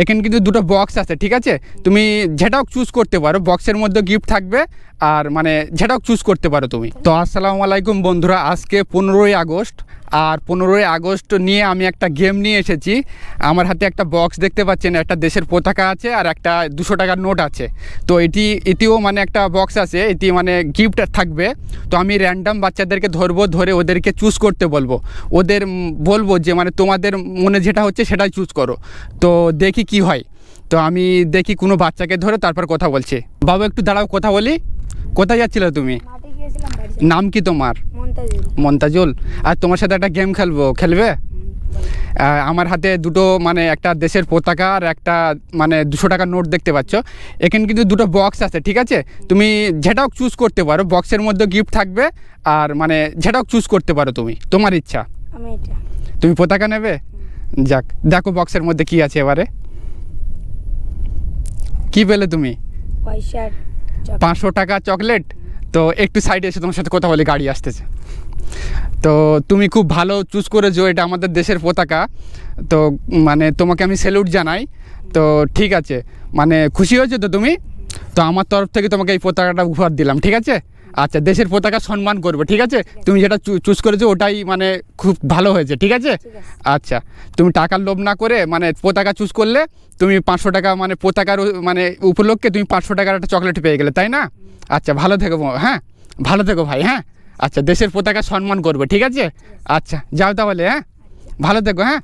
এখানে কিন্তু দুটো বক্স আছে, ঠিক আছে? তুমি যেটাও চুজ করতে পারো বক্সের মধ্যে গিফট থাকবে আর মানে যেটাও চুজ করতে পারো তুমি। তো আসসালামু আলাইকুম বন্ধুরা, আজকে পনেরোই আগস্ট, আর পনেরোই আগস্ট নিয়ে আমি একটা গেম নিয়ে এসেছি। আমার হাতে একটা বক্স দেখতে পাচ্ছেন, একটা দেশের পতাকা আছে আর একটা দুশো টাকার নোট আছে। তো এটি, এটিও মানে একটা বক্স আছে, এটি মানে গিফট থাকবে। তো আমি র্যান্ডাম বাচ্চাদেরকে ধরবো, ধরে ওদেরকে চুজ করতে বলব। ওদের বলব যে মানে তোমাদের মনে যেটা হচ্ছে সেটাই চুজ করো। তো দেখি কি হয়। তো আমি দেখি কোনো বাচ্চাকে ধরে তারপর কথা বলছে। বাবু একটু দাঁড়াও, কথা বলি। কোথায় যাচ্ছিলে তুমি? নাম কি তোমার? মন্তাজুল। আর তোমার সাথে একটা গেম খেলব। খেলবে? আমার হাতে দুটো মানে একটা দেশের পতাকা আর একটা মানে দুশো টাকার নোট দেখতে পাচ্ছ। এখানে কিন্তু দুটো বক্স আছে ঠিক আছে? তুমি যেটাও চুজ করতে পারো। বক্সের মধ্যে গিফট থাকবে আর মানে যেটাও চুজ করতে পারো তুমি। তোমার ইচ্ছা। তুমি পতাকা নেবে? যাক দেখো বক্সের মধ্যে কি আছে এবারে। কি পেলে তুমি? পয়সার। চক- পাঁচশো টাকা চকলেট। তো একটু সাইডে এসে তোমার সাথে কথা বলি, গাড়ি আসতেছে। তো তুমি খুব ভালো চুজ করেছ, এটা আমাদের দেশের পতাকা। তো মানে তোমাকে আমি স্যালুট জানাই। তো ঠিক আছে মানে খুশি হয়েছো তো তুমি? তো আমার তরফ থেকে তোমাকে এই পতাকাটা উপহার দিলাম ঠিক আছে? আচ্ছা দেশের পতাকা সম্মান করবে ঠিক আছে? তুমি যেটা চুজ করেছ ওটাই মানে খুব ভালো হয়েছে ঠিক আছে? আচ্ছা তুমি টাকার লোভ না করে মানে পতাকা চুজ করলে তুমি পাঁচশো টাকা মানে পতাকার মানে উপলক্ষে তুমি পাঁচশো টাকার একটা চকলেট পেয়ে গেলে তাই না? আচ্ছা ভালো থেকো হ্যাঁ? ভালো থেকো ভাই হ্যাঁ? আচ্ছা দেশের পতাকা সম্মান করবে ঠিক আছে। আচ্ছা যাও তাহলে হ্যাঁ? ভালো থেকো হ্যাঁ?